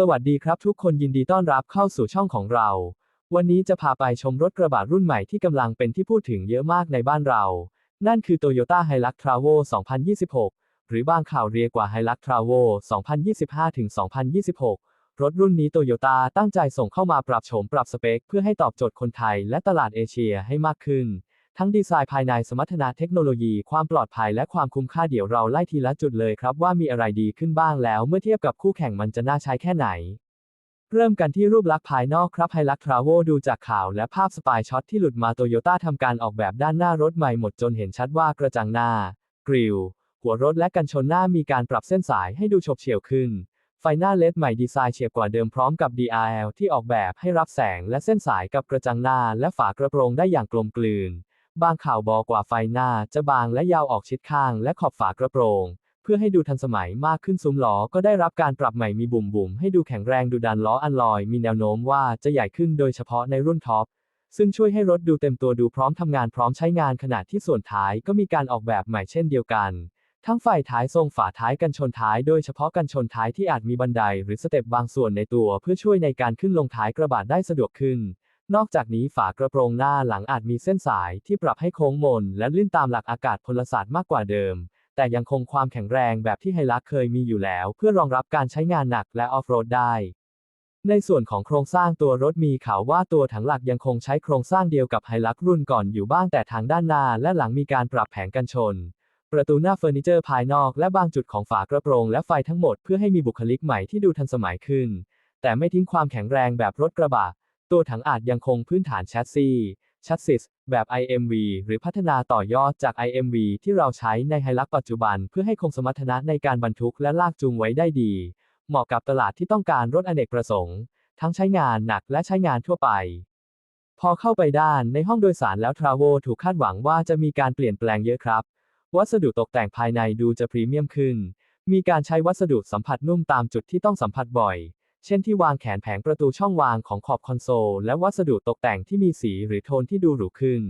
สวัสดีครับทุกคนยินดีต้อนรับเข้าสู่ช่องของเรา วันนี้จะพาไปชมรถกระบะรุ่นใหม่ที่กำลังเป็นที่พูดถึงเยอะมากในบ้านเรา นั่นคือ Toyota Hilux Travo 2026 หรือบางข่าวเรียกว่า Hilux Travo 2025-2026 รถรุ่นนี้โตโยต้าตั้งใจส่งเข้ามาปรับโฉมปรับสเปค เพื่อให้ตอบโจทย์คนไทยและตลาดเอเชียให้มากขึ้น ทั้งดีไซน์ภายในสมรรถนะเทคโนโลยีความปลอดภัยและความคุ้มค่าเดี๋ยวเราไล่ทีละจุดเลยครับว่ามีอะไรดีขึ้นบ้างแล้วเมื่อเทียบกับคู่แข่งมันจะน่าใช้แค่ไหน เริ่มกันที่รูปลักษณ์ภายนอกครับไฮลักทราโวดูจากข่าวและภาพสปายช็อตที่หลุดมาโตโยต้าทำการออกแบบด้านหน้ารถใหม่หมดจนเห็นชัดว่ากระจังหน้า กริลหัวรถและกันชนหน้ามีการปรับเส้นสายให้ดูฉบเฉี่ยวขึ้นไฟหน้าเลดใหม่ดีไซน์เฉียบกว่าเดิมพร้อมกับ DRL ที่ออกแบบให้รับแสงและเส้นสายกับกระจังหน้าและฝากระโปรงได้อย่างกลมกลืน บางข่าวบอกว่าไฟหน้าจะบางและยาวออกชิดข้างและขอบฝากระโปรง เพื่อให้ดูทันสมัยมากขึ้นซุ้มล้อก็ได้รับการปรับใหม่มีบุ่มบุ่มๆให้ดูแข็งแรงดูดันล้ออันลอย มีแนวโน้มว่าจะใหญ่ขึ้นโดยเฉพาะในรุ่นท็อปซึ่งช่วยให้รถดูเต็มตัวดูพร้อมทำงานพร้อมใช้งานขณะที่ส่วนท้ายก็มีการออกแบบใหม่เช่นเดียวกัน ทั้งไฟท้ายทรงฝาท้ายกันชนท้ายโดยเฉพาะกันชนท้ายที่อาจมีบันไดหรือสเต็ปบางส่วนในตัวเพื่อช่วยในการขึ้นลงท้ายกระบะได้สะดวกขึ้น นอกจากนี้ฝากระโปรงหน้าหลังอาจมีเส้นสายที่ปรับให้โค้งมน และลื่นตามหลักอากาศพลศาสตร์มากกว่าเดิม แต่ยังคงความแข็งแรงแบบที่ไฮลักเคยมีอยู่แล้ว เพื่อรองรับการใช้งานหนักและออฟโรดได้ ในส่วนของโครงสร้างตัวรถมีข่าวว่าตัวถังหลักยังคงใช้โครงสร้างเดียวกับไฮลักรุ่นก่อนอยู่บ้างแต่ทางด้านหน้าและหลังมีการปรับแผงกันชน ประตูหน้าเฟอร์นิเจอร์ภายนอกและบางจุดของฝากระโปรงและไฟทั้งหมดเพื่อให้มีบุคลิกใหม่ที่ดูทันสมัยขึ้น แต่ไม่ทิ้งความแข็งแรงแบบรถกระบะ ตัวถังอาจยังคงพื้นฐานแชสซีชัสซิสแบบ IMV หรือพัฒนาต่อยอดจาก IMV ที่เราใช้ในไฮลักปัจจุบัน เพื่อให้คงสมรรถนะในการบรรทุกและลากจูงไว้ได้ดี เหมาะกับตลาดที่ต้องการรถอเนกประสงค์ ทั้งใช้งานหนักและใช้งานทั่วไป พอเข้าไปด้านในห้องโดยสารแล้วทราโวถูกคาดหวังว่าจะมีการเปลี่ยนแปลงเยอะครับ วัสดุตกแต่งภายในดูจะพรีเมียมขึ้น มีการใช้วัสดุสัมผัสนุ่มตามจุดที่ต้องสัมผัสบ่อย เช่นที่วางแขนแผงประตูช่องวางของขอบคอนโซล และวัสดุตกแต่งที่มีสีหรือโทนที่ดูหรูขึ้น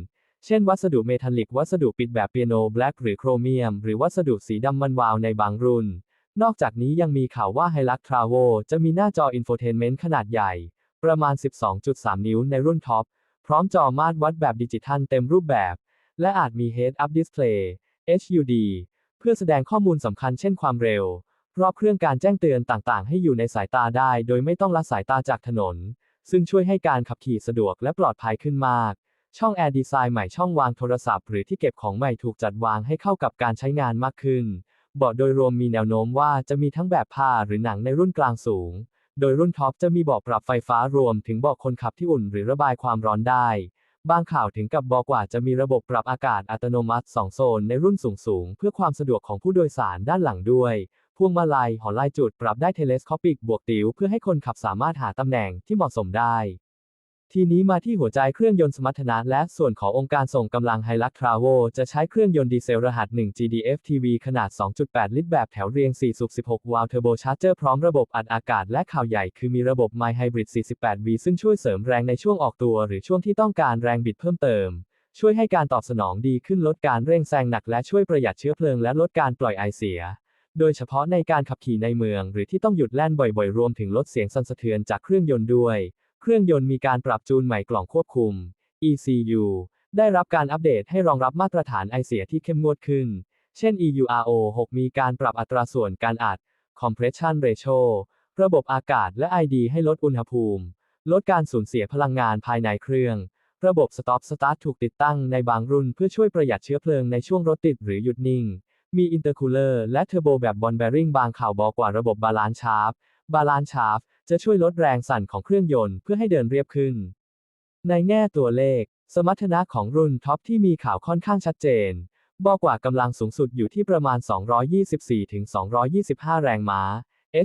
เช่น วัสดุเมทัลลิก วัสดุปิดแบบเปียโนแบล็กหรือโครเมียม หรือวัสดุสีดำมันวาวในบางรุ่น นอกจากนี้ยังมีข่าวว่า Hilux Travo จะมีหน้าจออินโฟเทนเมนต์ขนาดใหญ่ ประมาณ 12.3 นิ้วในรุ่นท็อป พร้อมจอมาตรวัดแบบดิจิทัลเต็มรูปแบบ และอาจมี Head-Up Display HUD เพื่อแสดงข้อมูลสำคัญเช่นความเร็ว รอบเครื่องการแจ้งเตือนต่างๆ ให้อยู่ในสายตาได้ โดยไม่ต้องละสายตาจากถนน ซึ่งช่วยให้การขับขี่สะดวกและปลอดภัยขึ้นมาก ช่องแอร์ดีไซน์ใหม่ช่องวางโทรศัพท์หรือที่เก็บของใหม่ถูกจัดวางให้เข้ากับการใช้งานมากขึ้น เบาะโดยรวมมีแนวโน้มว่าจะมีทั้งแบบผ้าหรือหนังในรุ่นกลางสูง โดยรุ่นท็อปจะมีเบาะปรับไฟฟ้ารวมถึงเบาะคนขับที่อุ่นหรือระบายความร้อนได้ บางข่าวถึงกับบอกว่าจะมีระบบปรับอากาศอัตโนมัติ 2 โซนในรุ่นสูงๆเพื่อความสะดวกของผู้โดยสารด้านหลังด้วย พวงมาลัยหอลายจุดปรับได้เทเลสคอปิกบวกติ๋วเพื่อให้คนขับสามารถหาตำแหน่งที่เหมาะสมได้ ทีนี้มาที่หัวใจเครื่องยนต์สมรรถนะและส่วนขององค์การส่งกำลังไฮลักทราโวจะใช้เครื่องยนต์ดีเซลรหัส 1 GDF TV ขนาด 2.8 ลิตรแบบแถวเรียง 4 สูบ 16 วาล์วเทอร์โบชาร์เจอร์พร้อมระบบอัดอากาศและข่าวใหญ่คือมีระบบ My Hybrid 48V ซึ่งช่วยเสริมแรงในช่วงออกตัว หรือช่วงที่ต้องการแรงบิดเพิ่มเติมช่วยให้การตอบสนองดีขึ้นลดการเร่งแซงหนักและช่วยประหยัดเชื้อเพลิงและลดการปล่อยไอเสีย โดยเฉพาะในการขับขี่ในเมือง หรือที่ต้องหยุดแล่นบ่อยๆ รวมถึงลดเสียงสั่นสะเทือนจากเครื่องยนต์ด้วย เครื่องยนต์มีการปรับจูนใหม่กล่องควบคุม ECU ได้รับการอัปเดตให้รองรับมาตรฐานไอเสียที่เข้มงวดขึ้น เช่น EURO 6 มีการปรับอัตราส่วนการอัด Compression Ratio ระบบอากาศและ ID ให้ลดอุณหภูมิ ลดการสูญเสียพลังงานภายในเครื่อง ระบบ Stop Start ถูกติดตั้งในบางรุ่นเพื่อช่วยประหยัดเชื้อเพลิงในช่วงรถติดหรือหยุดนิ่ง มีอินเตอร์คูลเลอร์และเทอร์โบแบบบอลแบริ่งบางข่าวบอกว่าระบบบาลานซ์ชาร์ฟบาลานซ์ชาร์ฟจะช่วยลดแรงสั่นของเครื่องยนต์เพื่อให้เดินเรียบขึ้น ในแง่ตัวเลข สมรรถนะของรุ่นท็อปที่มีข่าวค่อนข้างชัดเจน บอกว่ากำลังสูงสุดอยู่ที่ประมาณ 224-225 แรงม้า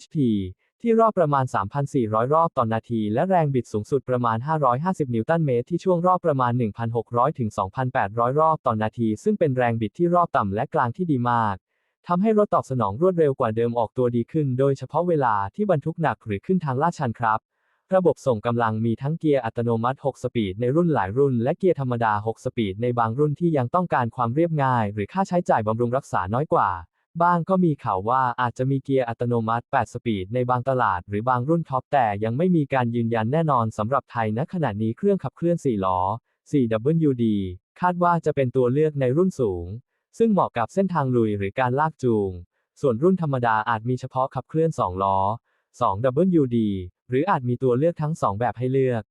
HP ที่รอบประมาณ 3,400 รอบต่อนนาที และแรงบิดสูงสุดประมาณ 550 นิวตันเมตรที่ช่วงรอบประมาณ 1,600 ถึง 2,800 รอบต่อนนาที ซึ่งเป็นแรงบิดที่รอบต่ำและกลางที่ดีมากทำให้รถตอบสนองรวดเร็วกว่าเดิมออกตัวดีขึ้น โดยเฉพาะเวลาที่บรรทุกหนักหรือขึ้นทางลาดชันครับ ระบบส่งกำลังมีทั้งเกียร์อัตโนมัติ 6 สปีดในรุ่นหลายรุ่น และเกียร์ธรรมดา 6 สปีดในบางรุ่นที่ยังต้องการความเรียบง่าย หรือค่าใช้จ่ายบำรุงรักษาน้อยกว่า บ้างก็มีข่าวว่าอาจจะมีเกียร์อัตโนมัติ 8 สปีดในบางตลาดหรือบางรุ่นท็อปแต่ยังไม่มีการยืนยันแน่นอนสำหรับไทยณขณะนี้เครื่องขับเคลื่อน 4 ล้อ 4WD คาดว่าจะเป็นตัวเลือกในรุ่นสูง ซึ่งเหมาะกับเส้นทางลุยหรือการลากจูง ส่วนรุ่นธรรมดาอาจมีเฉพาะขับเคลื่อน 2 ล้อ 2WD หรืออาจมีตัวเลือกทั้ง 2 แบบให้เลือก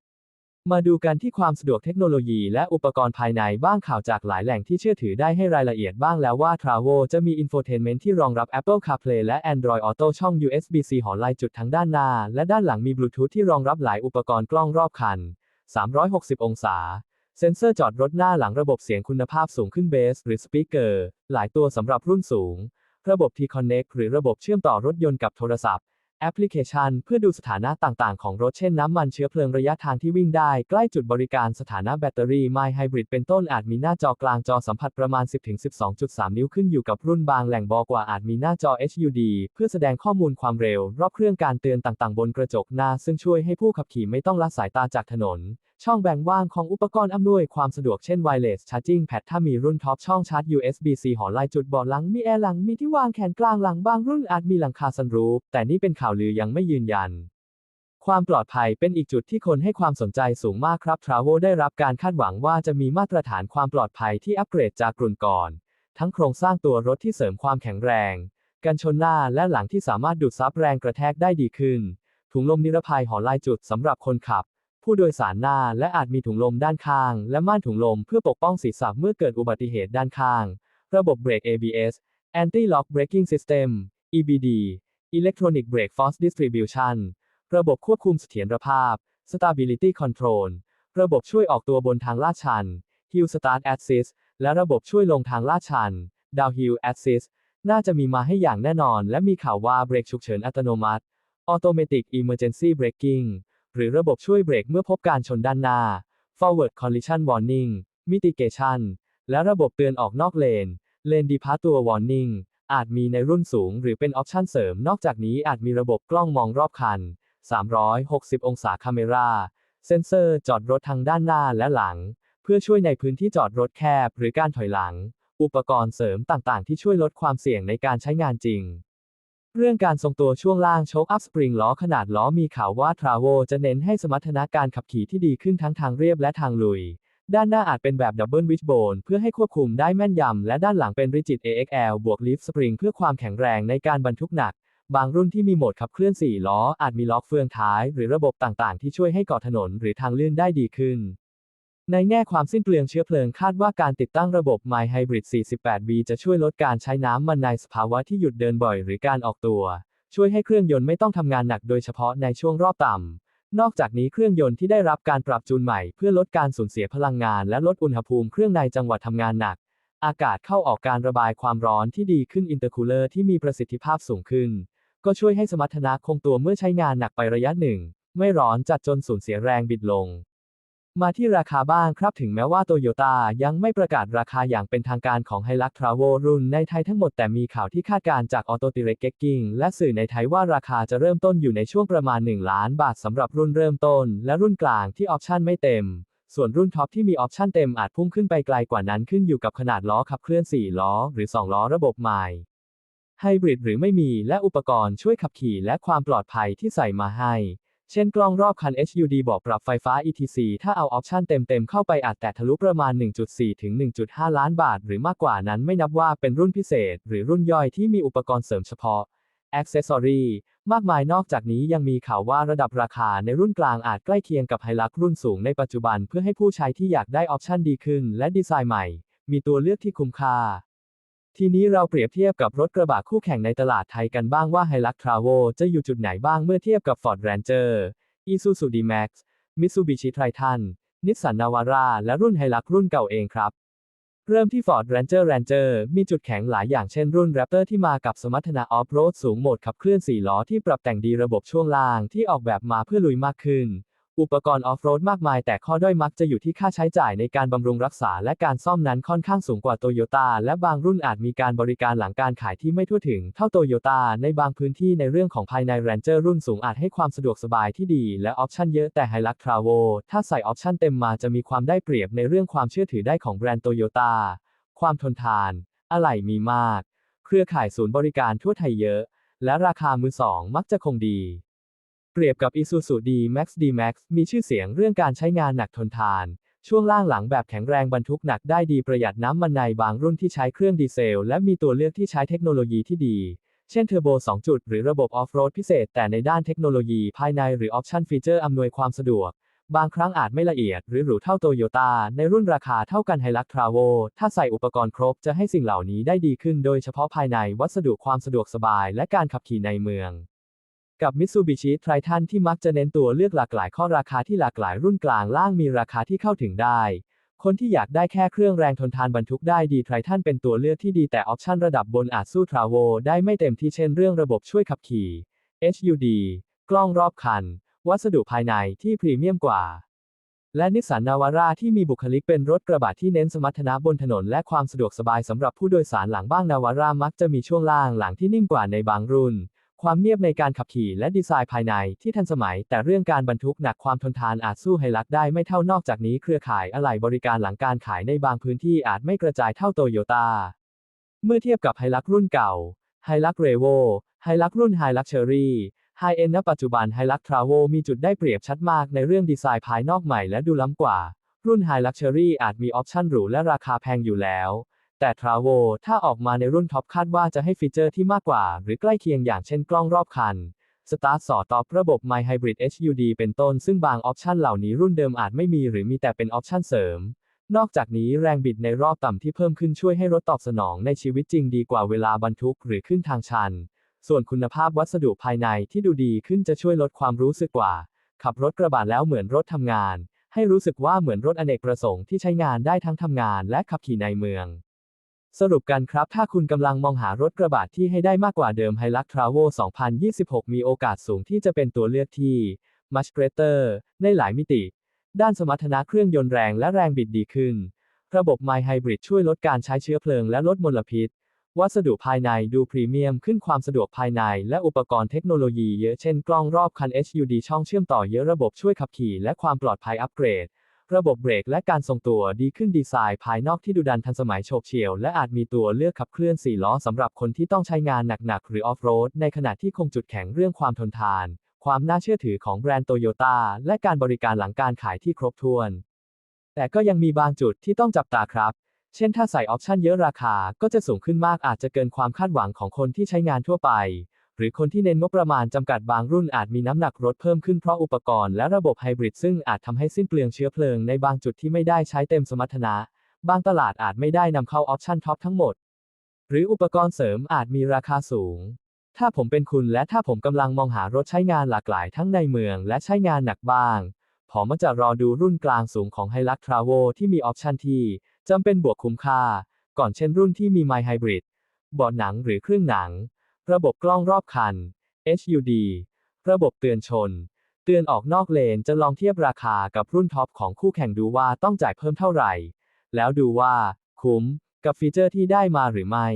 มาดูกันที่ความสะดวกเทคโนโลยีและอุปกรณ์ภายในบ้างข่าวจากหลายแหล่งที่เชื่อถือได้ให้รายละเอียดบ้างแล้วว่า Travo จะมี Infotainment ที่รองรับ Apple CarPlay และ Android Auto ช่อง USB-C หอลายจุดทั้งด้านหน้า และด้านหลังมี Bluetooth ที่รองรับหลายอุปกรณ์กล้องรอบคัน 360 องศา เซ็นเซอร์จอดรถหน้าหลังระบบเสียงคุณภาพสูงขึ้นเบสหรือสปีกเกอร์หลายตัวสำหรับรุ่นสูง ระบบ T-Connect หรือระบบเชื่อมต่อรถยนต์กับโทรศัพท์ แอปพลิเคชัน เพื่อดูสถานะต่าง ๆ ของรถเช่นน้ำมันเชื้อเพลิงระยะทางที่วิ่งได้ ใกล้จุดบริการสถานะแบตเตอรี่ไมไฮบริดเป็นต้นอาจมีหน้าจอกลางจอสัมผัสประมาณ 10-12.3 นิ้วขึ้นอยู่กับรุ่นบางแหล่งบอกว่าอาจมีหน้าจอ HUD เพื่อแสดงข้อมูลความเร็ว รอบเครื่องการเตือนต่าง ๆ บนกระจกหน้า ซึ่งช่วยให้ผู้ขับขี่ไม่ต้องละสายตาจากถนน ช่องแบ่งว่างของอุปกรณ์อำนวยความสะดวกเช่น Wireless Charging Pad ถ้ามีรุ่นท็อปช่องชาร์จ USB-C หอลายจุดเบาะหลังมีแอร์หลังมีที่วางแขนกลางหลังบางรุ่นอาจมีหลังคาซันรูฟแต่นี่เป็นข่าวลือยังไม่ยืนยัน ความปลอดภัยเป็นอีกจุดที่คนให้ความสนใจสูงมากครับ Travo ได้รับการคาดหวังว่าจะมีมาตรฐานความปลอดภัยที่อัปเกรดจากรุ่นก่อน ทั้งโครงสร้างตัวรถที่เสริมความแข็งแรง กันชนหน้าและหลังที่สามารถดูดซับแรงกระแทกได้ดีขึ้นถุงลมนิรภัยหอลายจุดสำหรับคนขับ ผู้โดยสารหน้าและอาจมีถุงลมด้านข้าง และม่านถุงลมเพื่อปกป้องศีรษะเมื่อเกิดอุบัติเหตุด้านข้าง ระบบเบรก ABS Anti-Lock Braking System EBD Electronic Brake Force Distribution ระบบควบคุมเสถียรภาพ Stability Control ระบบช่วยออกตัวบนทางลาดชัน Hill Start Assist และระบบช่วยลงทางลาดชัน Downhill Assist น่าจะมีมาให้อย่างแน่นอน และมีข่าวว่าเบรกฉุกเฉินอัตโนมัติ Automatic Emergency Braking หรือระบบช่วยเบรกเมื่อพบการชนด้านหน้า Forward Collision Warning Mitigation และระบบเตือนออกนอกเลน Lane Departure Warning อาจมีในรุ่นสูงหรือเป็นออปชั่นเสริม นอกจากนี้อาจมีระบบกล้องมองรอบคัน 360 องศาคาเมราเซ็นเซอร์จอดรถทางด้านหน้าและหลัง เพื่อช่วยในพื้นที่จอดรถแคบหรือการถอยหลัง อุปกรณ์เสริมต่างๆ ที่ช่วยลดความเสี่ยงในการใช้งานจริง เรื่องการทรงตัวช่วงล่างโชคอัพสปริงล้อขนาดล้อมีข่าวว่า Travo จะเน้นให้สมรรถนะการขับขี่ที่ดีขึ้นทั้งทางเรียบและทางลุย ด้านหน้าอาจเป็นแบบดับเบิลวิชโบนเพื่อให้ควบคุมได้แม่นยำ และด้านหลังเป็น Rigid AXL บวก Lift Spring เพื่อความแข็งแรงในการบรรทุกหนัก บางรุ่นที่มีโหมดขับเคลื่อน 4 ล้ออาจมีล็อกเฟืองท้าย หรือระบบต่างๆ ที่ช่วยให้เกาะถนนหรือทางลื่นได้ดีขึ้น ในแง่ความสิ้นเปลืองเชื้อเพลิงคาดว่าการติดตั้งระบบ My Hybrid 48V จะช่วยลดการใช้น้ำมันในสภาวะที่หยุดเดินบ่อยหรือการออกตัว ช่วยให้เครื่องยนต์ไม่ต้องทำงานหนักโดยเฉพาะในช่วงรอบต่ำ นอกจากนี้เครื่องยนต์ที่ได้รับการปรับจูนใหม่เพื่อลดการสูญเสียพลังงานและลดอุณหภูมิเครื่องในจังหวัดทำงานหนัก อากาศเข้าออกการระบายความร้อนที่ดีขึ้นอินเตอร์คูลเลอร์ที่มีประสิทธิภาพสูงขึ้น ก็ช่วยให้สมรรถนะคงตัวเมื่อใช้งานหนักไประยะหนึ่ง ไม่ร้อนจัดจนสูญเสียแรงบิดลง มาที่ราคาบ้างครับถึงแม้ว่าโตโยต้ายังไม่ประกาศราคาอย่างเป็นทางการของ Hilux Travo รุ่นในไทยทั้งหมดแต่มีข่าวที่คาดการณ์จาก Auto Direct Checking และสื่อในไทยว่าราคาจะเริ่มต้นอยู่ในช่วงประมาณ 1 ล้านบาทสำหรับรุ่นเริ่มต้น และรุ่นกลางที่ออปชั่นไม่เต็ม ส่วนรุ่นท็อปที่มีออปชั่นเต็มอาจพุ่งขึ้นไปไกลกว่านั้นขึ้นอยู่กับขนาดล้อขับเคลื่อน 4 ล้อ หรือ 2 ล้อระบบใหม่ไฮบริดหรือไม่มีและอุปกรณ์ช่วยขับขี่และความปลอดภัยที่ใส่มาให้ เช่นกล้องรอบคัน HUD บอกปรับไฟฟ้า ETC ถ้าเอาออปชันเต็มๆเข้าไปอาจแตะทะลุประมาณ 1.4 ถึง 1.5 ล้านบาท หรือมากกว่านั้นไม่นับว่าเป็นรุ่นพิเศษ หรือรุ่นย่อยที่มีอุปกรณ์เสริมเฉพาะ Accessory มากมายนอกจากนี้ยังมีข่าวว่าระดับราคาในรุ่นกลางอาจใกล้เคียงกับไฮลักรุ่นสูงในปัจจุบันเพื่อให้ผู้ใช้ที่อยากได้ออปชันดีขึ้นและดีไซน์ใหม่ มีตัวเลือกที่คุ้มค่า ทีนี้เราเปรียบเทียบกับรถกระบะคู่แข่งในตลาดไทยกันบ้างว่า Hilux Travo จะอยู่จุดไหนบ้างเมื่อเทียบกับ Ford Ranger Isuzu D-Max Mitsubishi Triton Nissan Navara และรุ่น Hilux รุ่นเก่าเองครับ เริ่มที่ Ford Ranger Ranger มีจุดแข็งหลายอย่างเช่นรุ่น Raptor ที่มากับสมรรถนะออฟโรดสูงโหมดขับเคลื่อน 4 ล้อที่ปรับแต่งดีระบบช่วงล่างที่ออกแบบมาเพื่อลุยมากขึ้น อุปกรณ์ออฟโรดมากมายแต่ข้อด้อยมักจะอยู่ที่ค่าใช้จ่ายในการบำรุงรักษาและการซ่อมนั้นค่อนข้างสูงกว่าโตโยต้าและบางรุ่นอาจมีการบริการหลังการขายที่ไม่ทั่วถึงเท่าโตโยต้าในบางพื้นที่ในเรื่องของภายใน Ranger รุ่นสูงอาจให้ความสะดวกสบายที่ดีและออปชันเยอะแต่ Hilux Travo ถ้าใส่ออปชันเต็มมาจะมีความได้เปรียบในเรื่องความเชื่อถือได้ของแบรนด์โตโยต้าความทนทาน อะไหล่มีมาก เครือข่ายศูนย์บริการทั่วไทยเยอะ และราคามือสองมักจะคงดี เปรียบกับ Isuzu D-Max D-Max มีชื่อเสียงเรื่องการใช้งานหนักทนทาน ช่วงล่างหลังแบบแข็งแรงบรรทุกหนักได้ดีประหยัดน้ำมันในบางรุ่นที่ใช้เครื่องดีเซล และมีตัวเลือกที่ใช้เทคโนโลยีที่ดี เช่นเทอร์โบ 2 จุด หรือระบบออฟโรดพิเศษ แต่ในด้านเทคโนโลยีภายในหรือออปชันฟีเจอร์อำนวยความสะดวก บางครั้งอาจไม่ละเอียด หรือหรูเท่าโตโยต้าในรุ่นราคาเท่ากันไฮลักทราโวถ้าใส่อุปกรณ์ครบจะให้สิ่งเหล่านี้ได้ดีขึ้น โดยเฉพาะภายในวัสดุความสะดวกสบาย และการขับขี่ในเมือง กับ Mitsubishi Triton ที่มักจะเน้นตัวเลือกหลากหลายข้อราคาที่หลากหลายรุ่นกลางล่างมีราคาที่เข้าถึงได้ คนที่อยากได้แค่เครื่องแรงทนทานบรรทุกได้ดี Triton เป็นตัวเลือกที่ดีแต่ออปชันระดับบนอาจสู้ Travo ได้ไม่เต็มที่เช่นเรื่องระบบช่วยขับขี่ HUD กล้องรอบคัน วัสดุภายในที่พรีเมียมกว่า และนิสสันนาวาร่าที่มีบุคลิกเป็นรถกระบะที่เน้นสมรรถนะบนถนนและความสะดวกสบายสำหรับผู้โดยสารหลังบ้างนาวาร่ามักจะมีช่วงล่างหลังที่นิ่มกว่าในบางรุ่น ความเนียบในการขับขี่และดีไซน์ภายในที่ทันสมัย แต่เรื่องการบรรทุกหนักความทนทานอาจสู้ไฮลักได้ไม่เท่านอกจากนี้เครือข่ายอะไหล่บริการหลังการขายในบางพื้นที่อาจไม่กระจายเท่าโตโยต้า เมื่อเทียบกับไฮลักรุ่นเก่าไฮลักเรโวไฮลักรุ่นไฮลักเชอรี่ไฮเอ็นณปัจจุบันไฮลักทราโวมีจุดได้เปรียบชัดมากในเรื่องดีไซน์ภายนอกใหม่และดูล้ำกว่า รุ่นไฮลักเชอรี่อาจมีออปชั่นหรูและราคาแพงอยู่แล้ว แต่ทราโวถ้าออกมาในรุ่นท็อปคาดว่าจะให้ฟีเจอร์ที่มากกว่า หรือใกล้เคียงอย่างเช่นกล้องรอบคันสตาร์ทสอตอบระบบ My Hybrid HUD เป็นต้น ซึ่งบางออปชันเหล่านี้รุ่นเดิมอาจไม่มีหรือมีแต่เป็นออปชันเสริม นอกจากนี้แรงบิดในรอบต่ำที่เพิ่มขึ้นช่วยให้รถตอบสนองในชีวิตจริงดีกว่าเวลาบรรทุกหรือขึ้นทางชัน ส่วนคุณภาพวัสดุภายในที่ดูดีขึ้นจะช่วยลดความรู้สึกว่า ขับรถกระบะแล้วเหมือนรถทำงาน ให้รู้สึกว่าเหมือนรถอเนกประสงค์ที่ใช้งานได้ทั้งทำงานและขับขี่ในเมือง สรุปกันครับ ถ้าคุณกำลังมองหารถกระบะที่ให้ได้มากกว่าเดิม Hilux Travo 2026 มีโอกาสสูงที่จะเป็นตัวเลือกที่ much greater ในหลายมิติ ด้านสมรรถนะเครื่องยนต์แรงและแรงบิดดีขึ้น ระบบ My Hybrid ช่วยลดการใช้เชื้อเพลิงและลดมลพิษ วัสดุภายในดูพรีเมียมขึ้นความสะดวกภายใน และอุปกรณ์เทคโนโลยีเยอะเช่นกล้องรอบคัน HUD ช่องเชื่อมต่อเยอะระบบช่วยขับขี่และความปลอดภัยอัปเกรด ระบบเบรกและการทรงตัวดีขึ้นดีไซน์ภายนอกที่ดูดันทันสมัยโฉบเฉี่ยว และอาจมีตัวเลือกขับเคลื่อน 4 ล้อสำหรับคนที่ต้องใช้งานหนัก ๆ หรือออฟโรด ในขณะที่คงจุดแข็งเรื่องความทนทาน ความน่าเชื่อถือของแบรนด์โตโยต้าและการบริการหลังการขายที่ครบถ้วน แต่ก็ยังมีบางจุดที่ต้องจับตาครับ เช่นถ้าใส่ออปชันเยอะราคาก็จะสูงขึ้นมากอาจจะเกินความคาดหวังของคนที่ใช้งานทั่วไป หรือคนที่เน้นงบประมาณจำกัดบางรุ่นอาจมีน้ำหนักรถเพิ่มขึ้นเพราะอุปกรณ์และระบบไฮบริดซึ่งอาจทำให้สิ้นเปลืองเชื้อเพลิงในบางจุดที่ไม่ได้ใช้เต็มสมรรถนะ บางตลาดอาจไม่ได้นำเข้าออปชันท็อปทั้งหมด หรืออุปกรณ์เสริมอาจมีราคาสูง ถ้าผมเป็นคุณและถ้าผมกำลังมองหารถใช้งานหลากหลายทั้งในเมืองและใช้งานหนักบ้าง ผมมักจะรอดูรุ่นกลางสูงของ Hilux Travo ที่มีออปชันที่จำเป็นบวกคุ้มค่า ก่อนเช่นรุ่นที่มี My Hybrid เบาะหนังหรือเครื่องหนัง ระบบกล้องรอบคัน HUD ระบบเตือนชน เตือนออกนอกเลนจะลองเทียบราคากับรุ่นท็อปของคู่แข่งดูว่าต้องจ่ายเพิ่มเท่าไหร่ แล้วดูว่า คุ้ม กับฟีเจอร์ที่ได้มาหรือไม่